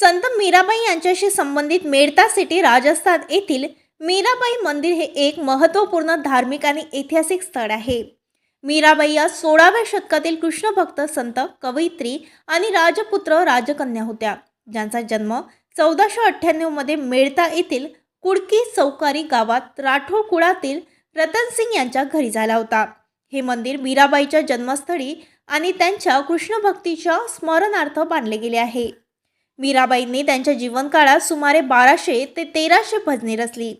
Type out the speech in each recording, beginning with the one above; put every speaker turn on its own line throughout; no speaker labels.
संत मीराबाई यांच्याशी संबंधित मेडता सिटी राजस्थान येथील मीराबाई मंदिर हे एक महत्त्वपूर्ण धार्मिक आणि ऐतिहासिक स्थळ आहे. मीराबाई या सोळाव्या शतकातील कृष्णभक्त संत कवयित्री आणि राजपुत्र राजकन्या होत्या. ज्यांचा जन्म चौदाशे अठ्ठ्याण्णवमध्ये मेडता येथील कुडकी चौकारी गावात राठोड कुळातील रतनसिंग यांच्या घरी झाला होता. हे मंदिर मीराबाईच्या जन्मस्थळी आणि त्यांच्या कृष्णभक्तीच्या स्मरणार्थ बांधले गेले आहे. मीराबाईंनी त्यांच्या जीवनकाळात सुमारे बाराशे ते तेराशे भजने रचली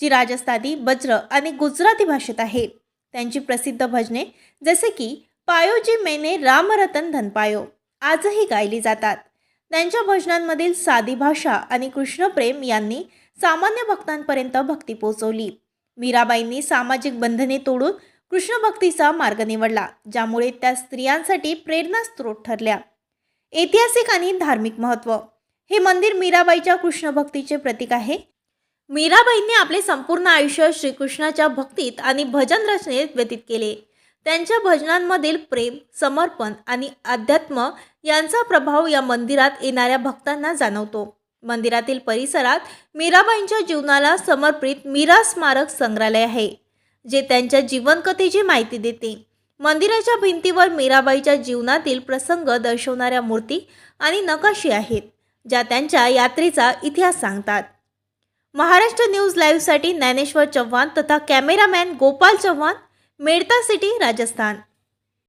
जी राजस्थानी बज्र आणि गुजराती भाषेत आहे. त्यांची प्रसिद्ध भजने जसे की पायोजी मेने रामरतन धनपायो आजही गायली जातात. त्यांच्या भजनांमधील साधी भाषा आणि कृष्णप्रेम यांनी सामान्य भक्तांपर्यंत भक्ती पोहोचवली. मीराबाईंनी सामाजिक बंधने तोडून कृष्णभक्तीचा मार्ग निवडला ज्यामुळे त्या स्त्रियांसाठी प्रेरणास्त्रोत ठरल्या. ऐतिहासिक आणि धार्मिक महत्त्व हे मंदिर मीराबाईच्या कृष्णभक्तीचे प्रतीक आहे. मीराबाईंनी आपले संपूर्ण आयुष्य श्रीकृष्णाच्या भक्तीत आणि भजन रचनेत व्यतीत केले. त्यांच्या भजनांमधील प्रेम समर्पण आणि अध्यात्म यांचा प्रभाव या मंदिरात येणाऱ्या भक्तांना जाणवतो. मंदिरातील परिसरात मीराबाईंच्या जीवनाला समर्पित मीरा स्मारक संग्रहालय आहे जे त्यांच्या जीवनकथेची माहिती देते. मंदिराच्या भिंतीवर मीराबाईच्या जीवनातील प्रसंग दर्शवणाऱ्या मूर्ती आणि नकाशी आहेत ज्या त्यांच्या यात्रेचा इतिहास सांगतात. महाराष्ट्र न्यूज लाईव्हसाठी ज्ञानेश्वर चव्हाण तथा कॅमेरामॅन गोपाल चव्हाण मेडता सिटी राजस्थान.